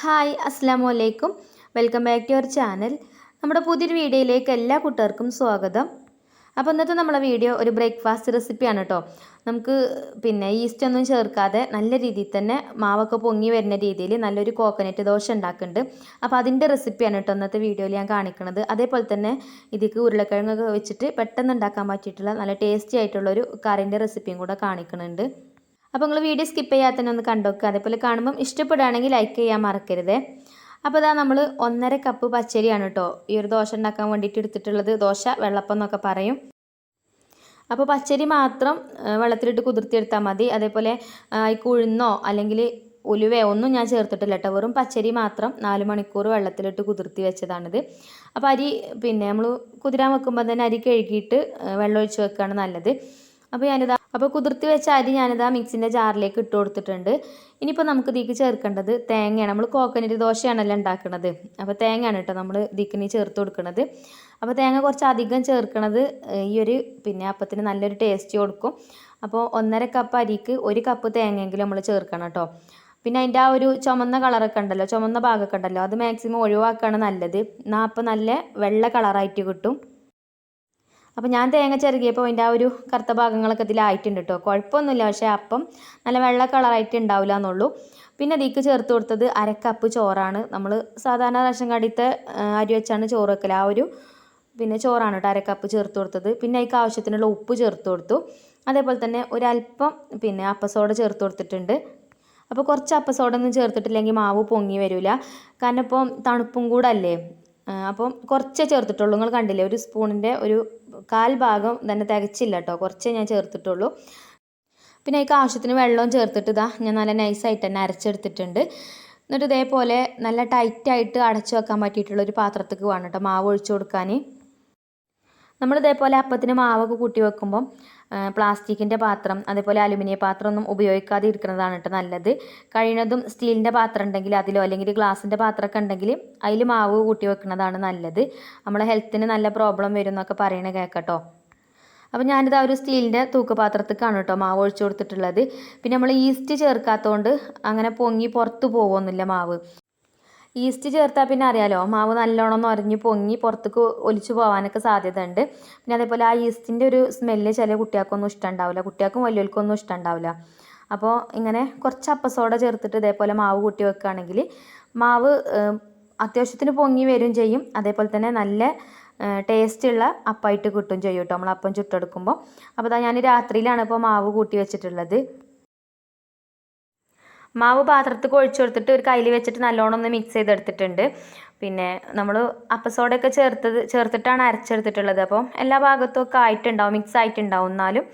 Hi അസ്സാം വലൈക്കും welcome back to your channel. നമ്മുടെ പുതിയൊരു വീഡിയോയിലേക്ക് എല്ലാ കൂട്ടുകാർക്കും സ്വാഗതം. അപ്പോൾ ഇന്നത്തെ നമ്മുടെ വീഡിയോ ഒരു ബ്രേക്ക്ഫാസ്റ്റ് റെസിപ്പിയാണ് കേട്ടോ നമുക്ക് പിന്നെ ഈസ്റ്റ് ഒന്നും ചേർക്കാതെ നല്ല രീതിയിൽ തന്നെ മാവൊക്കെ പൊങ്ങി വരുന്ന രീതിയിൽ നല്ലൊരു കോക്കനറ്റ് ദോശ ഉണ്ടാക്കുന്നുണ്ട്. അപ്പോൾ അതിന്റെ റെസിപ്പിയാണ് കേട്ടോ ഇന്നത്തെ വീഡിയോയിൽ ഞാൻ കാണിക്കുന്നത് അതേപോലെ തന്നെ ഇതിക്ക് ഉരുളക്കിഴങ്ങൊക്കെ വെച്ചിട്ട് പെട്ടെന്ന് ഉണ്ടാക്കാൻ പറ്റിയിട്ടുള്ള നല്ല ടേസ്റ്റി ആയിട്ടുള്ളൊരു കറിന്റെ റെസിപ്പിയും കൂടെ കാണിക്കുന്നുണ്ട് അപ്പോൾ നിങ്ങൾ വീഡിയോ സ്കിപ്പ് ചെയ്യാത്തന്നെ ഒന്ന് കണ്ടോക്കുക അതേപോലെ കാണുമ്പം ഇഷ്ടപ്പെടുകയാണെങ്കിൽ ലൈക്ക് ചെയ്യാൻ മറക്കരുത്. അപ്പോൾ ഇതാ നമ്മൾ ഒന്നര കപ്പ് പച്ചരിയാണ് കേട്ടോ ഈ ഒരു ദോശ ഉണ്ടാക്കാൻ വേണ്ടിയിട്ട് എടുത്തിട്ടുള്ളത്. ദോശ വെള്ളപ്പം എന്നൊക്കെ പറയും. അപ്പോൾ പച്ചരി മാത്രം വെള്ളത്തിലിട്ട് കുതിർത്തിയെടുത്താൽ മതി. അതേപോലെ ഈ കുഴുന്നോ അല്ലെങ്കിൽ ഉലുവയോ ഒന്നും ഞാൻ ചേർത്തിട്ടില്ല കേട്ടോ വെറും പച്ചരി മാത്രം നാല് മണിക്കൂർ വെള്ളത്തിലിട്ട് കുതിർത്തി വെച്ചതാണിത്. അപ്പോൾ അരി പിന്നെ നമ്മൾ കുതിരാൻ വെക്കുമ്പോൾ തന്നെ അരി കഴുകിയിട്ട് വെള്ളം ഒഴിച്ച് വെക്കുകയാണ് നല്ലത്. അപ്പോൾ ഞാനിതാ അപ്പോൾ കുതിർത്തി വെച്ച അരി ഞാനിതാ മിക്സിന്റെ ജാറിലേക്ക് ഇട്ട് കൊടുത്തിട്ടുണ്ട്. ഇനിയിപ്പോൾ നമുക്ക് ഇതിക്ക് ചേർക്കേണ്ടത് തേങ്ങയാണ്. നമ്മൾ കോക്കനറ്റ് ദോശയാണല്ലോ ഉണ്ടാക്കുന്നത് അപ്പോൾ തേങ്ങയാണ് കേട്ടോ നമ്മൾ ഇതിക്കിനി ചേർത്ത് കൊടുക്കുന്നത് അപ്പോൾ തേങ്ങ കുറച്ച് അധികം ചേർക്കണത് ഈ ഒരു പിന്നെ അപ്പത്തിന് നല്ലൊരു ടേസ്റ്റ് കൊടുക്കും. അപ്പോൾ ഒന്നര കപ്പ് അരിക്ക് ഒരു കപ്പ് തേങ്ങയെങ്കിലും നമ്മൾ ചേർക്കണം കേട്ടോ പിന്നെ അതിന്റെ ആ ഒരു ചുമന്ന കളറൊക്കെ ഉണ്ടല്ലോ ചുമന്ന ഭാഗമൊക്കെ ഉണ്ടല്ലോ അത് മാക്സിമം ഒഴിവാക്കുകയാണ് നല്ലത്. എന്നാൽ അപ്പം നല്ല വെള്ള കളറായിട്ട് കിട്ടും. അപ്പോൾ ഞാൻ തേങ്ങ ചിരകിയപ്പോൾ അതിന്റെ ആ ഒരു കറുത്ത ഭാഗങ്ങളൊക്കെ ഇതിലായിട്ടുണ്ട് കേട്ടോ കുഴപ്പമൊന്നുമില്ല. പക്ഷേ അപ്പം നല്ല വെള്ള കളറായിട്ട് ഉണ്ടാവില്ല എന്നുള്ളൂ. പിന്നെ അതിലേക്ക് ചേർത്ത് കൊടുത്തത് അരക്കപ്പ് ചോറാണ്. നമ്മൾ സാധാരണ റേഷൻ കടയിലത്തെ അരി വെച്ചാണ് ചോറ് വെക്കൽ ആ ഒരു പിന്നെ ചോറാണ് കേട്ടോ അരക്കപ്പ് ചേർത്ത് കൊടുത്തത്. പിന്നെ അതിക്ക് ആവശ്യത്തിനുള്ള ഉപ്പ് ചേർത്ത് കൊടുത്തു. അതേപോലെ തന്നെ ഒരല്പം പിന്നെ അപ്പസോഡ ചേർത്ത് കൊടുത്തിട്ടുണ്ട്. അപ്പോൾ കുറച്ച് അപ്പസോഡ ഒന്നും ചേർത്തിട്ടില്ലെങ്കിൽ മാവ് പൊങ്ങി വരില്ല കാരണം ഇപ്പം തണുപ്പും കൂടല്ലേ അപ്പം കുറച്ചേ ചേർത്തിട്ടുള്ളൂ. നിങ്ങൾ കണ്ടില്ലേ ഒരു സ്പൂണിന്റെ ഒരു കാൽ ഭാഗം തന്നെ തികച്ചില്ല കേട്ടോ കുറച്ചേ ഞാൻ ചേർത്തിട്ടുള്ളൂ. പിന്നെ അതിക്ക് ആവശ്യത്തിന് വെള്ളവും ചേർത്തിട്ട് ഇതാ ഞാൻ നല്ല നൈസായിട്ട് തന്നെ അരച്ചെടുത്തിട്ടുണ്ട്. എന്നിട്ട് ഇതേപോലെ നല്ല ടൈറ്റായിട്ട് അടച്ചു വെക്കാൻ പറ്റിയിട്ടുള്ള ഒരു പാത്രത്തേക്ക് വേണം കേട്ടോ മാവ് ഒഴിച്ചു കൊടുക്കാൻ. നമ്മൾ ഇതേപോലെ അപ്പത്തിന് മാവൊക്കെ കൂട്ടി വെക്കുമ്പം പ്ലാസ്റ്റിക്കിന്റെ പാത്രം അതേപോലെ അലുമിനിയം പാത്രം ഒന്നും ഉപയോഗിക്കാതെ ഇരിക്കുന്നതാണ് കേട്ടോ നല്ലത്. കഴിയുന്നതും സ്റ്റീലിന്റെ പാത്രം ഉണ്ടെങ്കിൽ അതിലോ അല്ലെങ്കിൽ ഗ്ലാസിന്റെ പാത്രമൊക്കെ ഉണ്ടെങ്കിൽ അതിൽ മാവ് കൂട്ടി വെക്കുന്നതാണ് നല്ലത്. നമ്മളെ ഹെൽത്തിന് നല്ല പ്രോബ്ലം വരും എന്നൊക്കെ പറയണ കേൾക്കട്ടോ അപ്പോൾ ഞാനിത് ആ ഒരു സ്റ്റീലിന്റെ തൂക്കുപാത്രത്തേക്കാണ് കേട്ടോ മാവ് ഒഴിച്ചു കൊടുത്തിട്ടുള്ളത്. പിന്നെ നമ്മൾ ഈസ്റ്റ് ചേർക്കാത്തതുകൊണ്ട് അങ്ങനെ പൊങ്ങി പുറത്ത് പോകുമൊന്നുമില്ല മാവ്. ഈസ്റ്റ് ചേർത്താൽ പിന്നെ അറിയാലോ മാവ് നല്ലോണം നിറഞ്ഞ് പൊങ്ങി പുറത്തേക്ക് ഒലിച്ചു പോകാനൊക്കെ സാധ്യത ഉണ്ട് പിന്നെ അതേപോലെ ആ ഈസ്റ്റിന്റെ ഒരു സ്മെല്ല് ചില കുട്ടികൾക്കൊന്നും ഇഷ്ടമുണ്ടാവില്ല കുട്ടികൾക്കും വലിയവർക്കൊന്നും ഇഷ്ടമുണ്ടാവില്ല അപ്പോൾ ഇങ്ങനെ കുറച്ച് അപ്പസോട ചേർത്തിട്ട് ഇതേപോലെ മാവ് കൂട്ടി വെക്കുകയാണെങ്കിൽ മാവ് അത്യാവശ്യത്തിന് പൊങ്ങി വരും ചെയ്യും. അതേപോലെ തന്നെ നല്ല ടേസ്റ്റുള്ള അപ്പമായിട്ട് കിട്ടും ചെയ്യും കേട്ടോ നമ്മൾ അപ്പം ചുട്ടെടുക്കുമ്പോൾ അപ്പോൾ ഞാൻ രാത്രിയിലാണ് ഇപ്പോൾ മാവ് കൂട്ടി വെച്ചിട്ടുള്ളത്. മാവ് പാത്രത്തിൽ ഒഴിച്ചു കൊടുത്തിട്ട് ഒരു കയ്യിൽ വെച്ചിട്ട് നല്ലോണം ഒന്ന് മിക്സ് ചെയ്തെടുത്തിട്ടുണ്ട്. പിന്നെ നമ്മൾ അപ്പസോഡയൊക്കെ ചേർത്തത് ചേർത്തിട്ടാണ് അരച്ചെടുത്തിട്ടുള്ളത്. അപ്പോൾ എല്ലാ ഭാഗത്തും ഒക്കെ ആയിട്ടുണ്ടാവും മിക്സ് ആയിട്ടുണ്ടാവും. എന്നാലും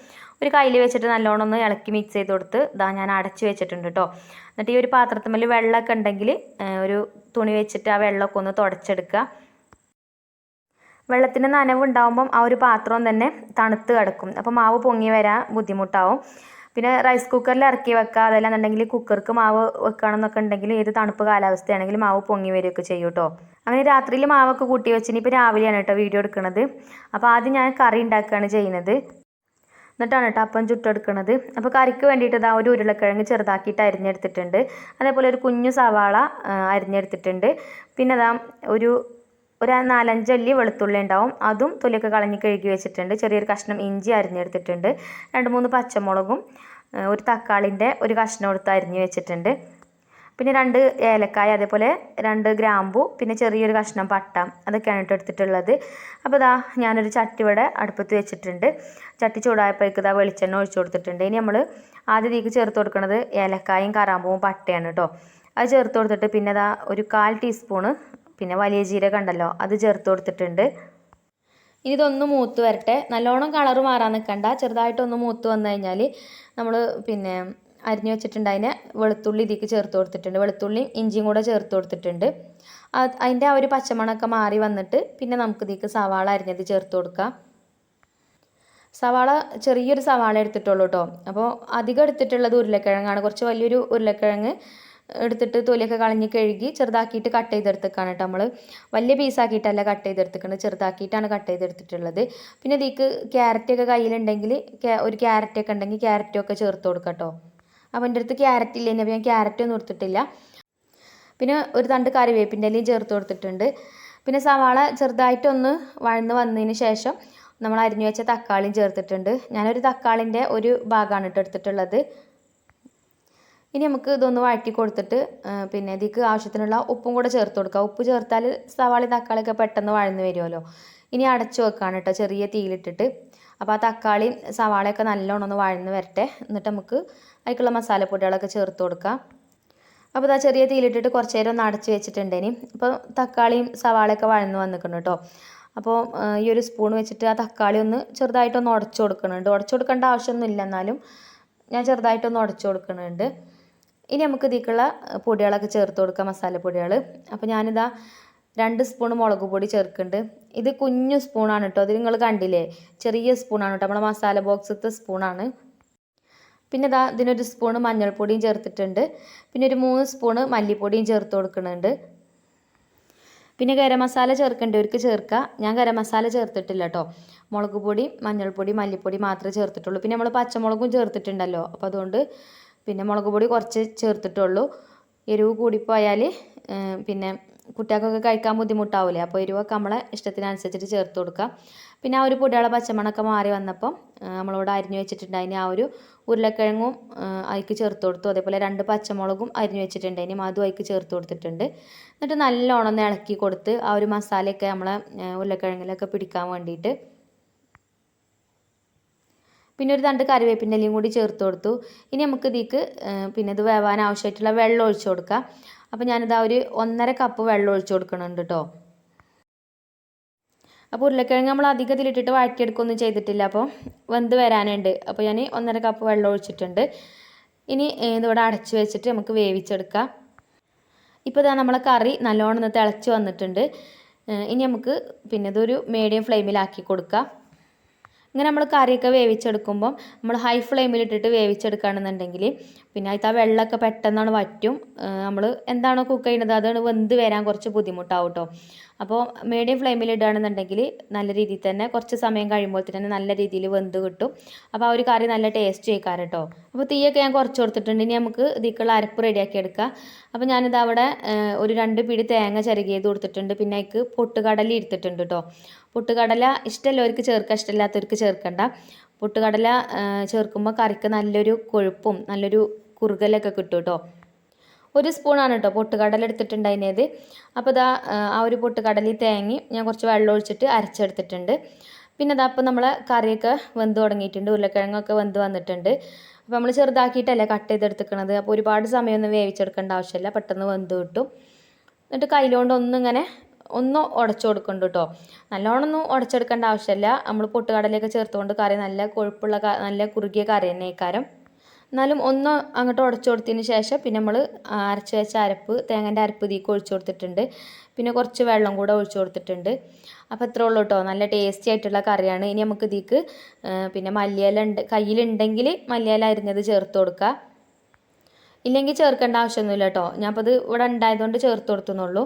ഒരു കയ്യിൽ വെച്ചിട്ട് നല്ലോണം ഒന്ന് ഇളക്കി മിക്സ് ചെയ്ത് കൊടുത്ത് ഇതാ ഞാൻ അടച്ച് വെച്ചിട്ടുണ്ട് കേട്ടോ എന്നിട്ട് ഈ ഒരു പാത്രത്തിന്മേൽ വെള്ളമൊക്കെ ഉണ്ടെങ്കിൽ ഒരു തുണി വെച്ചിട്ട് ആ വെള്ളമൊക്കെ ഒന്ന് തുടച്ചെടുക്കുക. വെള്ളത്തിന് നനവുണ്ടാകുമ്പം ആ ഒരു പാത്രം തന്നെ തണുത്ത് കിടക്കും. അപ്പോൾ മാവ് പൊങ്ങി വരാൻ ബുദ്ധിമുട്ടാവും. പിന്നെ റൈസ് കുക്കറിൽ ഇറക്കി വെക്കുക അതല്ലാന്നുണ്ടെങ്കിൽ കുക്കർക്ക് മാവ് വെക്കുകയാണെന്നൊക്കെ ഉണ്ടെങ്കിൽ ഏത് തണുപ്പ് കാലാവസ്ഥയാണെങ്കിലും മാവ് പൊങ്ങി വരികയൊക്കെ ചെയ്യും കേട്ടോ അങ്ങനെ രാത്രിയിൽ മാവൊക്കെ കൂട്ടി വെച്ചിന് ഇപ്പോൾ രാവിലെയാണ് കേട്ടോ വീഡിയോ എടുക്കുന്നത് അപ്പോൾ ആദ്യം ഞാൻ കറി ഉണ്ടാക്കുകയാണ് ചെയ്യുന്നത്. എന്നിട്ടാണ് കേട്ടോ അപ്പം ചുട്ടെടുക്കുന്നത് അപ്പോൾ കറിക്ക് വേണ്ടിയിട്ട് ഇതാ ഒരു ഉരുളക്കിഴങ്ങ് ചെറുതാക്കിയിട്ട് അരിഞ്ഞെടുത്തിട്ടുണ്ട്. അതേപോലെ ഒരു കുഞ്ഞു സവാള അരിഞ്ഞെടുത്തിട്ടുണ്ട്. പിന്നെ അതാ ഒരു ഒരു നാലഞ്ച് അല്ലി വെളുത്തുള്ളി ഉണ്ടാവും. അതും തൊലിയൊക്കെ കളഞ്ഞ് കഴുകി വെച്ചിട്ടുണ്ട്. ചെറിയൊരു കഷ്ണം ഇഞ്ചി അരിഞ്ഞെടുത്തിട്ടുണ്ട്. രണ്ട് മൂന്ന് പച്ചമുളകും ഒരു തക്കാളിന്റെ ഒരു കഷ്ണം എടുത്ത് അരിഞ്ഞ് വെച്ചിട്ടുണ്ട്. പിന്നെ രണ്ട് ഏലക്കായ അതേപോലെ രണ്ട് ഗ്രാമ്പു പിന്നെ ചെറിയൊരു കഷ്ണം പട്ട അതൊക്കെയാണ് കേട്ടോ എടുത്തിട്ടുള്ളത്. അപ്പോൾ ഇതാ ഞാനൊരു ചട്ടി ഇവിടെ അടുപ്പത്ത് വെച്ചിട്ടുണ്ട്. ചട്ടി ചൂടായപ്പോഴേക്ക് ഇതാ വെളിച്ചെണ്ണ ഒഴിച്ചു കൊടുത്തിട്ടുണ്ട്. ഇനി നമ്മൾ ആദ്യം തീക്ക് ചേർത്ത് കൊടുക്കുന്നത് ഏലക്കായും കറാമ്പൂവും പട്ടയാണ് കേട്ടോ. അത് ചേർത്ത് കൊടുത്തിട്ട് പിന്നെ ഇതാ ഒരു കാൽ ടീസ്പൂണ് പിന്നെ വലിയ ജീരകം ഉണ്ടല്ലോ അത് ചേർത്ത് കൊടുത്തിട്ടുണ്ട്. ഇനി ഇതൊന്ന് മൂത്ത് വരട്ടെ. നല്ലോണം കളർ മാറാൻ നിൽക്കണ്ട ചെറുതായിട്ടൊന്ന് മൂത്ത് വന്നു കഴിഞ്ഞാൽ നമ്മൾ പിന്നെ അരിഞ്ഞു വെച്ചിട്ടുണ്ട് അതിനെ വെളുത്തുള്ളി ഇതിലേക്ക് ചേർത്ത് കൊടുത്തിട്ടുണ്ട്. വെളുത്തുള്ളിയും ഇഞ്ചിയും കൂടെ ചേർത്ത് കൊടുത്തിട്ടുണ്ട്. അത് അതിന്റെ ആ ഒരു പച്ചമണമൊക്കെ മാറി വന്നിട്ട് പിന്നെ നമുക്ക് ഇതിലേക്ക് സവാള അരിഞ്ഞത് ചേർത്ത് കൊടുക്കാം. സവാള ചെറിയൊരു സവാള എടുത്തിട്ടുള്ളൂ കേട്ടോ അപ്പോൾ അധികം എടുത്തിട്ടുള്ളത് ഉരുളക്കിഴങ്ങാണ്. കുറച്ച് വലിയൊരു ഉരുളക്കിഴങ്ങ് എടുത്തിട്ട് തൊലിയൊക്കെ കളഞ്ഞ് കഴുകി ചെറുതാക്കിയിട്ട് കട്ട് ചെയ്തെടുത്തേക്കാണ് കേട്ടോ നമ്മൾ വലിയ പീസാക്കിയിട്ടല്ല കട്ട് ചെയ്തെടുത്തേക്കുന്നത് ചെറുതാക്കിയിട്ടാണ് കട്ട് ചെയ്തെടുത്തിട്ടുള്ളത്. പിന്നെ ഇതിക്ക് ക്യാരറ്റൊക്കെ കയ്യിലുണ്ടെങ്കിൽ ക്യാ- ഒരു ക്യാരറ്റൊക്കെ ഉണ്ടെങ്കിൽ ക്യാരറ്റൊക്കെ ചേർത്ത് കൊടുക്കാം കേട്ടോ അപ്പോൾ എന്റെ അടുത്ത് ക്യാരറ്റ് ഇല്ല അപ്പോൾ ഞാൻ ക്യാരറ്റ് ഒന്നും എടുത്തിട്ടില്ല. പിന്നെ ഒരു തണ്ട് കറിവേപ്പിന്റെ ഇലയും ചേർത്ത് കൊടുത്തിട്ടുണ്ട്. പിന്നെ സവാള ചെറുതായിട്ടൊന്ന് വഴന്ന് വന്നതിന് ശേഷം നമ്മൾ അരിഞ്ഞു വെച്ച തക്കാളിയും ചേർത്തിട്ടുണ്ട്. ഞാനൊരു തക്കാളിന്റെ ഒരു ഭാഗമാണ് കേട്ടോ എടുത്തിട്ടുള്ളത്. ഇനി നമുക്ക് ഇതൊന്ന് വഴറ്റി കൊടുത്തിട്ട് പിന്നെ ഇതിക്ക് ആവശ്യത്തിനുള്ള ഉപ്പും കൂടെ ചേർത്ത് കൊടുക്കുക. ഉപ്പ് ചേർത്താൽ സവാളി തക്കാളിയൊക്കെ പെട്ടെന്ന് വഴന്ന് വരുമല്ലോ. ഇനി അടച്ചു വെക്കാണ് കേട്ടോ ചെറിയ തീയിലിട്ടിട്ട്. അപ്പോൾ ആ തക്കാളിയും സവാളയൊക്കെ നല്ലോണം ഒന്ന് വഴന്ന് വരട്ടെ. എന്നിട്ട് നമുക്ക് അതിലേക്കുള്ള മസാലപ്പൊടികളൊക്കെ ചേർത്ത് കൊടുക്കാം. അപ്പോൾ ഇതാ ചെറിയ തീയിലിട്ടിട്ട് കുറച്ച് നേരം ഒന്ന് അടച്ച് വെച്ചിട്ടുണ്ടേനി അപ്പോൾ തക്കാളിയും സവാളയൊക്കെ വഴന്ന് വന്നിക്കണം കേട്ടോ അപ്പോൾ ഈ ഒരു സ്പൂൺ വെച്ചിട്ട് ആ തക്കാളി ഒന്ന് ചെറുതായിട്ടൊന്ന് ഉടച്ചു കൊടുക്കുന്നുണ്ട് ഉടച്ചു കൊടുക്കേണ്ട ആവശ്യമൊന്നുമില്ല എന്നാലും ഞാൻ ചെറുതായിട്ടൊന്ന് ഉടച്ചു കൊടുക്കുന്നുണ്ട് ഇനി നമുക്ക് ഇതിലേക്കുള്ള പൊടികളൊക്കെ ചേർത്ത് കൊടുക്കാം മസാലപ്പൊടികൾ അപ്പോൾ ഞാനിതാ രണ്ട് സ്പൂൺ മുളക് പൊടി ചേർക്കുന്നുണ്ട്. ഇത് കുഞ്ഞു സ്പൂണാണ് കേട്ടോ. അത് നിങ്ങൾ കണ്ടില്ലേ? ചെറിയ സ്പൂണാണ് കേട്ടോ. നമ്മുടെ മസാല ബോക്സത്തെ സ്പൂണാണ് പിന്നെ ഇതാ ഇതിനൊരു സ്പൂൺ മഞ്ഞൾപ്പൊടിയും ചേർത്തിട്ടുണ്ട്. പിന്നെ ഒരു മൂന്ന് സ്പൂണ് മല്ലിപ്പൊടിയും ചേർത്ത് കൊടുക്കുന്നുണ്ട്. പിന്നെ ഗരം മസാല ചേർക്കേണ്ടവർക്ക് ചേർക്കുക ഞാൻ ഗരം മസാല ചേർത്തിട്ടില്ല കേട്ടോ. മുളക് പൊടി മഞ്ഞൾപ്പൊടി മല്ലിപ്പൊടി മാത്രമേ ചേർത്തിട്ടുള്ളൂ. പിന്നെ നമ്മൾ പച്ചമുളകും ചേർത്തിട്ടുണ്ടല്ലോ. അപ്പോൾ അതുകൊണ്ട് പിന്നെ മുളക് പൊടി കുറച്ച് ചേർത്തിട്ടുള്ളൂ. എരിവ് കൂടിപ്പോയാൽ പിന്നെ കുട്ടികൾക്കൊക്കെ കഴിക്കാൻ ബുദ്ധിമുട്ടാവില്ലേ അപ്പോൾ എരിവൊക്കെ നമ്മളെ ഇഷ്ടത്തിനനുസരിച്ചിട്ട് ചേർത്ത് കൊടുക്കുക. പിന്നെ ആ ഒരു പൊടിയുടെ പച്ചമണമൊക്കെ മാറി വന്നപ്പം നമ്മളോട് അരിഞ്ഞു വെച്ചിട്ടുണ്ടായിന് ആ ഒരു ഉരുളക്കിഴങ്ങും അതിക്ക് ചേർത്ത് കൊടുത്തു. അതേപോലെ രണ്ട് പച്ചമുളകും അരിഞ്ഞു വെച്ചിട്ടുണ്ട്. അതിന് മധു അതിക്ക് ചേർത്ത് കൊടുത്തിട്ടുണ്ട്. എന്നിട്ട് നല്ലോണം ഒന്ന് ഇളക്കി കൊടുത്ത് ആ ഒരു മസാലയൊക്കെ നമ്മളെ ഉരുളക്കിഴങ്ങിലൊക്കെ പിടിക്കാൻ വേണ്ടിയിട്ട് പിന്നെ ഒരു തണ്ട് കറിവേപ്പിന്റെ കൂടി ചേർത്ത് കൊടുത്തു. ഇനി നമുക്ക് ഇതിക്ക് പിന്നെ ഇത് വേവാൻ ആവശ്യമായിട്ടുള്ള വെള്ളം ഒഴിച്ചു കൊടുക്കുക അപ്പോൾ ഞാനിതാ ഒരു ഒന്നര കപ്പ് വെള്ളം ഒഴിച്ചു കൊടുക്കുന്നുണ്ട് കേട്ടോ അപ്പോൾ ഉരുളക്കിഴങ്ങ് നമ്മൾ അധികം ഇതിലിട്ടിട്ട് വഴറ്റിയെടുക്കുകയൊന്നും ചെയ്തിട്ടില്ല. അപ്പോൾ വെന്ത് വരാനുണ്ട്. അപ്പോൾ ഞാൻ ഒന്നര കപ്പ് വെള്ളം ഒഴിച്ചിട്ടുണ്ട്. ഇനി ഇതിവിടെ അടച്ച് വെച്ചിട്ട് നമുക്ക് വേവിച്ചെടുക്കാം. ഇപ്പോൾ ഇതാ നമ്മളെ കറി നല്ലോണം ഒന്ന് തിളച്ച് വന്നിട്ടുണ്ട്. ഇനി നമുക്ക് പിന്നെ ഇതൊരു മീഡിയം ഫ്ലെയിമിലാക്കി കൊടുക്കാം. ഇങ്ങനെ നമ്മൾ കറിയൊക്കെ വേവിച്ചെടുക്കുമ്പം നമ്മൾ ഹൈ ഫ്ലെയിമിൽ ഇട്ടിട്ട് വേവിച്ചെടുക്കുകയാണെന്നുണ്ടെങ്കിൽ പിന്നെ അതിൽ ആ വെള്ളമൊക്കെ പെട്ടെന്നാണ് വറ്റും. നമ്മൾ എന്താണോ കുക്ക് ചെയ്യുന്നത് അതാണ് വെന്ത് വരാൻ കുറച്ച് ബുദ്ധിമുട്ടാവും കേട്ടോ അപ്പോൾ മീഡിയം ഫ്ലെയിമിൽ ഇടുകയാണെന്നുണ്ടെങ്കിൽ നല്ല രീതിയിൽ തന്നെ കുറച്ച് സമയം കഴിയുമ്പോൾ തന്നെ നല്ല രീതിയിൽ വെന്ത് കിട്ടും. അപ്പോൾ ആ ഒരു കറി നല്ല ടേസ്റ്റ് ചെയ്യിക്കാറ് കേട്ടോ. അപ്പോൾ തീയൊക്കെ ഞാൻ കുറച്ച് കൊടുത്തിട്ടുണ്ട്. ഇനി നമുക്ക് ഇതിക്കുള്ള അരപ്പ് റെഡിയാക്കി എടുക്കാം. അപ്പോൾ ഞാനിത് അവിടെ ഒരു രണ്ട് പിടി തേങ്ങ ചിരകിയത് കൊടുത്തിട്ടുണ്ട്. പിന്നെ അതിക്ക് പൊട്ടുകടല എടുത്തിട്ടുണ്ട് കേട്ടോ. പൊട്ടുകടല ഇഷ്ടമുള്ളവർക്ക് ചേർക്കുക ഇഷ്ടമില്ലാത്തവർക്ക് ചേർക്കണ്ട. പൊട്ടുകടല ചേർക്കുമ്പോൾ കറിക്ക് നല്ലൊരു കൊഴുപ്പും നല്ലൊരു കുറുകലൊക്കെ കിട്ടും കേട്ടോ. ഒരു സ്പൂണാണ് കേട്ടോ പൊട്ടുകടല എടുത്തിട്ടുണ്ടായിരുന്നത് അപ്പോൾ ഇതാ ആ, ഒരു പൊട്ടുകടലയിൽ തേങ്ങി ഞാൻ കുറച്ച് വെള്ളം ഒഴിച്ചിട്ട് അരച്ചെടുത്തിട്ടുണ്ട്. പിന്നെ ഇതാ അപ്പോൾ നമ്മളെ കറിയൊക്കെ വെന്ത് തുടങ്ങിയിട്ടുണ്ട് ഉരുളക്കിഴങ്ങൊക്കെ വെന്ത് വന്നിട്ടുണ്ട്. അപ്പോൾ നമ്മൾ ചെറുതാക്കിയിട്ടല്ലേ കട്ട് ചെയ്തെടുത്തിക്കണത്. അപ്പോൾ ഒരുപാട് സമയമൊന്നും വേവിച്ചെടുക്കേണ്ട ആവശ്യമില്ല പെട്ടെന്ന് വെന്ത് കിട്ടും. എന്നിട്ട് കയ്യിലുകൊണ്ട് ഒന്നിങ്ങനെ ഒന്ന് ഉടച്ചു കൊടുക്കുന്നുണ്ട് കേട്ടോ നല്ലോണം ഒന്നും ഉടച്ചെടുക്കേണ്ട ആവശ്യമില്ല. നമ്മൾ പൊട്ടുകടലയൊക്കെ ചേർത്തുകൊണ്ട് കറി നല്ല കൊഴുപ്പുള്ള നല്ല കുറുകിയ കറി തന്നെ ഇക്കാരം എന്നാലും ഒന്ന് അങ്ങോട്ട് ഉടച്ചു കൊടുത്തതിന് ശേഷം പിന്നെ നമ്മൾ അരച്ച് വെച്ച അരപ്പ് തേങ്ങന്റെ അരപ്പ് തീക്ക് ഒഴിച്ചു കൊടുത്തിട്ടുണ്ട്. പിന്നെ കുറച്ച് വെള്ളം കൂടെ ഒഴിച്ചു കൊടുത്തിട്ടുണ്ട്. അപ്പോൾ ഇത്രേ ഉള്ളൂ കേട്ടോ നല്ല ടേസ്റ്റി ആയിട്ടുള്ള കറിയാണ്. ഇനി നമുക്ക് ഇതിക്ക് പിന്നെ മല്ലിയില ഉണ്ട് കയ്യിലുണ്ടെങ്കിൽ മല്ലിയില അരിഞ്ഞത് ചേർത്ത് കൊടുക്കുക ഇല്ലെങ്കിൽ ചേർക്കേണ്ട ആവശ്യമൊന്നുമില്ല കേട്ടോ ഞാനിപ്പോൾ ഇത് ഇവിടെ ഉണ്ടായതുകൊണ്ട് ചേർത്ത് കൊടുത്തുന്നുള്ളൂ.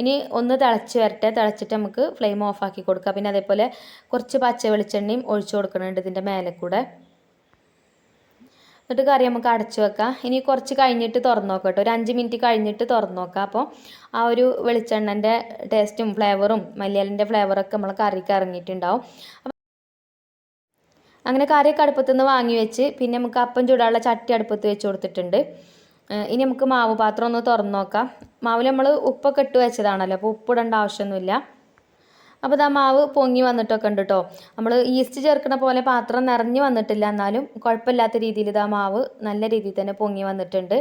ഇനി ഒന്ന് തിളച്ച് വരട്ടെ. തിളച്ചിട്ട് നമുക്ക് ഫ്ലെയിം ഓഫാക്കി കൊടുക്കുക പിന്നെ അതേപോലെ കുറച്ച് പച്ച വെളിച്ചെണ്ണയും ഒഴിച്ചു കൊടുക്കുന്നുണ്ട് ഇതിന്റെ മേലെ കൂടെ. എന്നിട്ട് കറി നമുക്ക് അടച്ചു വെക്കാം. ഇനി കുറച്ച് കഴിഞ്ഞിട്ട് തുറന്നു നോക്കാം കേട്ടോ. ഒരു അഞ്ച് മിനിറ്റ് കഴിഞ്ഞിട്ട് തുറന്നു നോക്കാം. അപ്പോൾ ആ ഒരു വെളിച്ചെണ്ണന്റെ ടേസ്റ്റും ഫ്ലേവറും മല്ലിയലിന്റെ ഫ്ലേവറൊക്കെ നമ്മൾ കറിക്ക് ഇറങ്ങിയിട്ടുണ്ടാവും. അങ്ങനെ കറിയൊക്കെ അടുപ്പത്തു നിന്ന് വാങ്ങി വെച്ച് പിന്നെ നമുക്ക് അപ്പം ചൂടാനുള്ള ചട്ടി അടുപ്പത്ത് വെച്ച് കൊടുത്തിട്ടുണ്ട്. ഇനി നമുക്ക് മാവ് പാത്രം ഒന്ന് തുറന്ന് നോക്കാം. മാവിൽ നമ്മൾ ഉപ്പൊക്കെ ഇട്ട് വെച്ചതാണല്ലോ. അപ്പോൾ ഉപ്പിടേണ്ട ആവശ്യമൊന്നുമില്ല. അപ്പോൾ ഇതാ മാവ് പൊങ്ങി വന്നിട്ടൊക്കെ ഉണ്ട് കേട്ടോ നമ്മൾ ഈസ്റ്റ് ചേർക്കുന്ന പോലെ പാത്രം നിറഞ്ഞു വന്നിട്ടില്ല എന്നാലും കുഴപ്പമില്ലാത്ത രീതിയിൽ ഇതാ മാവ് നല്ല രീതിയിൽ തന്നെ പൊങ്ങി വന്നിട്ടുണ്ട്.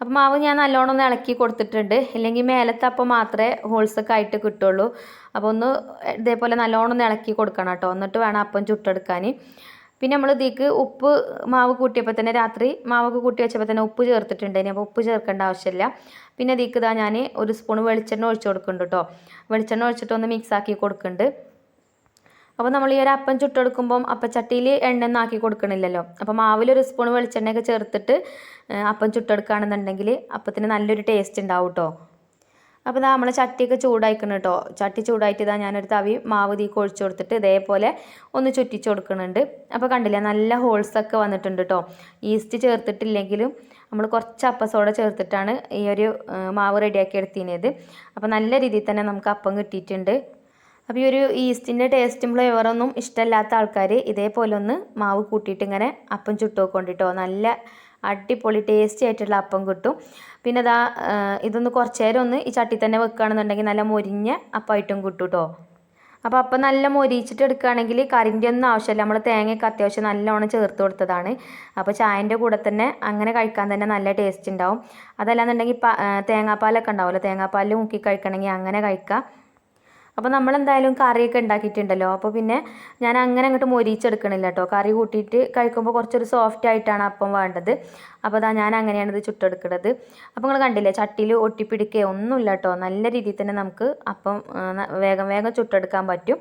അപ്പം മാവ് ഞാൻ നല്ലോണം ഒന്ന് ഇളക്കി കൊടുത്തിട്ടുണ്ട്. ഇല്ലെങ്കിൽ മേലത്തെ അപ്പം മാത്രമേ ഹോൾസൊക്കെ ആയിട്ട് കിട്ടുള്ളൂ. അപ്പോൾ ഒന്ന് ഇതേപോലെ നല്ലോണം ഒന്ന് ഇളക്കി കൊടുക്കണം കേട്ടോ എന്നിട്ട് വേണം അപ്പം ചുട്ടെടുക്കാൻ പിന്നെ നമ്മൾ ഇതിലേക്ക് ഉപ്പ് മാവ് കൂട്ടിയപ്പോൾ തന്നെ രാത്രി മാവൊക്കെ കൂട്ടി വെച്ചപ്പോൾ തന്നെ ഉപ്പ് ചേർത്തിട്ടുണ്ട് ഇനി അപ്പോൾ ഉപ്പ് ചേർക്കേണ്ട ആവശ്യമില്ല. പിന്നെ ഇതിലേക്ക് ഇതാ ഞാൻ ഒരു സ്പൂൺ വെളിച്ചെണ്ണ ഒഴിച്ച് കൊടുക്കുന്നുണ്ട് കേട്ടോ വെളിച്ചെണ്ണ ഒഴിച്ചിട്ട് ഒന്ന് മിക്സ് ആക്കി കൊടുക്കുന്നുണ്ട്. അപ്പോൾ നമ്മൾ ഈ ഒരു അപ്പം ചുട്ടെടുക്കുമ്പം അപ്പച്ചട്ടിയിൽ എണ്ണ ആക്കി കൊടുക്കണില്ലല്ലോ. അപ്പോൾ മാവിലൊരു സ്പൂൺ വെളിച്ചെണ്ണയൊക്കെ ചേർത്തിട്ട് അപ്പം ചുട്ടെടുക്കുകയാണെന്നുണ്ടെങ്കിൽ അപ്പത്തിന് നല്ലൊരു ടേസ്റ്റ് ഉണ്ടാവും കേട്ടോ അപ്പോൾ ഇതാ നമ്മളെ ചട്ടിയൊക്കെ ചൂടായിക്കണം കേട്ടോ ചട്ടി ചൂടായിട്ട് ഇതാ ഞാനൊരു തവി മാവ് തീ കൊഴിച്ചു കൊടുത്തിട്ട് ഇതേപോലെ ഒന്ന് ചുറ്റിച്ച് കൊടുക്കുന്നുണ്ട് അപ്പോൾ കണ്ടില്ലേ നല്ല ഹോൾസൊക്കെ വന്നിട്ടുണ്ട് കേട്ടോ ഈസ്റ്റ് ചേർത്തിട്ടില്ലെങ്കിലും നമ്മൾ കുറച്ച് അപ്പസോഡ ചേർത്തിട്ടാണ് ഈ ഒരു മാവ് റെഡിയാക്കി എടുത്തിനത്. അപ്പോൾ നല്ല രീതിയിൽ തന്നെ നമുക്ക് അപ്പം കിട്ടിയിട്ടുണ്ട്. അപ്പോൾ ഈ ഒരു ഈസ്റ്റിന്റെ ടേസ്റ്റും ഫ്ലേവറൊന്നും ഇഷ്ടമല്ലാത്ത ആൾക്കാർ ഇതേപോലെ ഒന്ന് മാവ് കൂട്ടിയിട്ട് ഇങ്ങനെ അപ്പം ചുട്ടുകൊണ്ടിട്ടോ നല്ല അടിപൊളി ടേസ്റ്റി ആയിട്ടുള്ള അപ്പം കിട്ടും. പിന്നെ ഇതാ ഇതൊന്ന് കുറച്ച് നേരം ഒന്ന് ഈ ചട്ടി തന്നെ വെക്കുകയാണെന്നുണ്ടെങ്കിൽ നല്ല മൊരിഞ്ഞ അപ്പമായിട്ടും കിട്ടും കേട്ടോ അപ്പോൾ അപ്പം നല്ല മൊരിച്ചിട്ട് എടുക്കുകയാണെങ്കിൽ കറിന്റെ ഒന്നും ആവശ്യമില്ല. നമ്മൾ തേങ്ങയൊക്കെ അത്യാവശ്യം നല്ലോണം ചേർത്ത് കൊടുത്തതാണ്. അപ്പോൾ ചായന്റെ കൂടെ തന്നെ അങ്ങനെ കഴിക്കാൻ തന്നെ നല്ല ടേസ്റ്റ് ഉണ്ടാവും. അതല്ലാന്നുണ്ടെങ്കിൽ തേങ്ങാപ്പാലൊക്കെ ഉണ്ടാവുമല്ലോ. തേങ്ങാപ്പാലിൽ മുക്കി കഴിക്കണമെങ്കിൽ അങ്ങനെ കഴിക്കാം. അപ്പോൾ നമ്മളെന്തായാലും കറിയൊക്കെ ഉണ്ടാക്കിയിട്ടുണ്ടല്ലോ. അപ്പോൾ പിന്നെ ഞാൻ അങ്ങനെ അങ്ങോട്ട് മൊരിച്ചെടുക്കണില്ല കേട്ടോ കറി കൂട്ടിയിട്ട് കഴിക്കുമ്പോൾ കുറച്ചൊരു സോഫ്റ്റ് ആയിട്ടാണ് അപ്പം വേണ്ടത്. അപ്പോൾ അതാ ഞാൻ അങ്ങനെയാണ് ഇത് ചുട്ടെടുക്കുന്നത് അപ്പോൾ നിങ്ങൾ കണ്ടില്ലേ ചട്ടിയിൽ ഒട്ടിപ്പിടിക്കുകയോ ഒന്നുമില്ല കേട്ടോ നല്ല രീതിയിൽ തന്നെ നമുക്ക് അപ്പം വേഗം വേഗം ചുട്ടെടുക്കാൻ പറ്റും.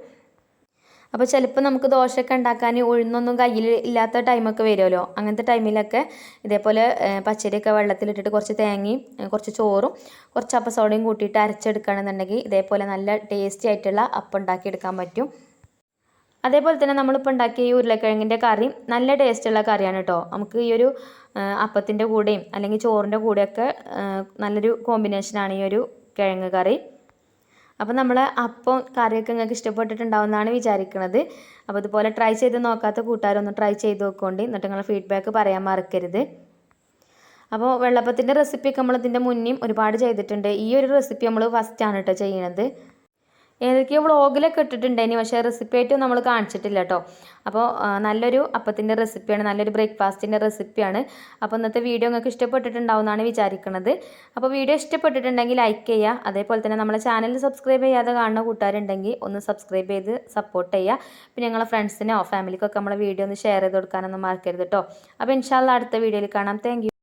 അപ്പോൾ ചിലപ്പോൾ നമുക്ക് ദോശയൊക്കെ ഉണ്ടാക്കാൻ ഉഴുന്നൊന്നും കയ്യിൽ ഇല്ലാത്ത ടൈമൊക്കെ വരുമല്ലോ. അങ്ങനത്തെ ടൈമിലൊക്കെ ഇതേപോലെ പച്ചരിയൊക്കെ വെള്ളത്തിലിട്ടിട്ട് കുറച്ച് തേങ്ങയും കുറച്ച് ചോറും കുറച്ച് അപ്പസോഡയും കൂട്ടിയിട്ട് അരച്ചെടുക്കുകയാണെന്നുണ്ടെങ്കിൽ ഇതേപോലെ നല്ല ടേസ്റ്റി ആയിട്ടുള്ള അപ്പം ഉണ്ടാക്കിയെടുക്കാൻ പറ്റും. അതേപോലെ തന്നെ നമ്മളിപ്പോൾ ഉണ്ടാക്കിയ ഈ ഉരുളക്കിഴങ്ങിന്റെ കറി നല്ല ടേസ്റ്റുള്ള കറിയാണ് കേട്ടോ നമുക്ക് ഈ ഒരു അപ്പത്തിന്റെ കൂടെയും അല്ലെങ്കിൽ ചോറിന്റെ കൂടെയൊക്കെ നല്ലൊരു കോമ്പിനേഷനാണ് ഈ ഒരു കിഴങ്ങ് കറി. അപ്പോൾ നമ്മൾ അപ്പം കറിയൊക്കെ നിങ്ങൾക്ക് ഇഷ്ടപ്പെട്ടിട്ടുണ്ടാവുമെന്നാണ് വിചാരിക്കുന്നത് അപ്പോൾ ഇതുപോലെ ട്രൈ ചെയ്ത് നോക്കാത്ത കൂട്ടുകാരൊന്ന് ട്രൈ ചെയ്ത് നോക്കുകൊണ്ട് എന്നിട്ട് നിങ്ങളുടെ ഫീഡ്ബാക്ക് പറയാൻ മറക്കരുത്. അപ്പോൾ വെള്ളപ്പത്തിന്റെ റെസിപ്പിയൊക്കെ നമ്മൾ ഇതിന്റെ മുന്നേയും ഒരുപാട് ചെയ്തിട്ടുണ്ട്. ഈ ഒരു റെസിപ്പി നമ്മൾ ഫസ്റ്റാണ് കേട്ടോ ചെയ്യണത്. ഏതൊക്കെയോ വ്ളോഗിലൊക്കെ ഇട്ടിട്ടുണ്ടായിനി പക്ഷേ റെസിപ്പി ആയിട്ടും നമ്മൾ കാണിച്ചിട്ടില്ല കേട്ടോ അപ്പോൾ നല്ലൊരു അപ്പത്തിന്റെ റെസിപ്പിയാണ് നല്ലൊരു ബ്രേക്ക്ഫാസ്റ്റിന്റെ റെസിപ്പിയാണ്. അപ്പോൾ ഇന്നത്തെ വീഡിയോ നിങ്ങൾക്ക് ഇഷ്ടപ്പെട്ടിട്ടുണ്ടാവുമെന്നാണ് വിചാരിക്കുന്നത് അപ്പോൾ വീഡിയോ ഇഷ്ടപ്പെട്ടിട്ടുണ്ടെങ്കിൽ ലൈക്ക് ചെയ്യുക അതേപോലെ തന്നെ നമ്മളെ ചാനൽ സബ്സ്ക്രൈബ് ചെയ്യാതെ കാണുന്ന കൂട്ടുകാരുണ്ടെങ്കിൽ ഒന്ന് സബ്സ്ക്രൈബ് ചെയ്ത് സപ്പോർട്ട് ചെയ്യുക പിന്നെ ഞങ്ങളെ ഫ്രണ്ട്സിനോ ഫാമിലിക്കൊക്കെ നമ്മളെ വീഡിയോ ഒന്ന് ഷെയർ ചെയ്ത് കൊടുക്കാനൊന്നും മറക്കരുത് കേട്ടോ അപ്പോൾ ഇൻഷാല്ല അടുത്ത വീഡിയോയിൽ കാണാം. താങ്ക്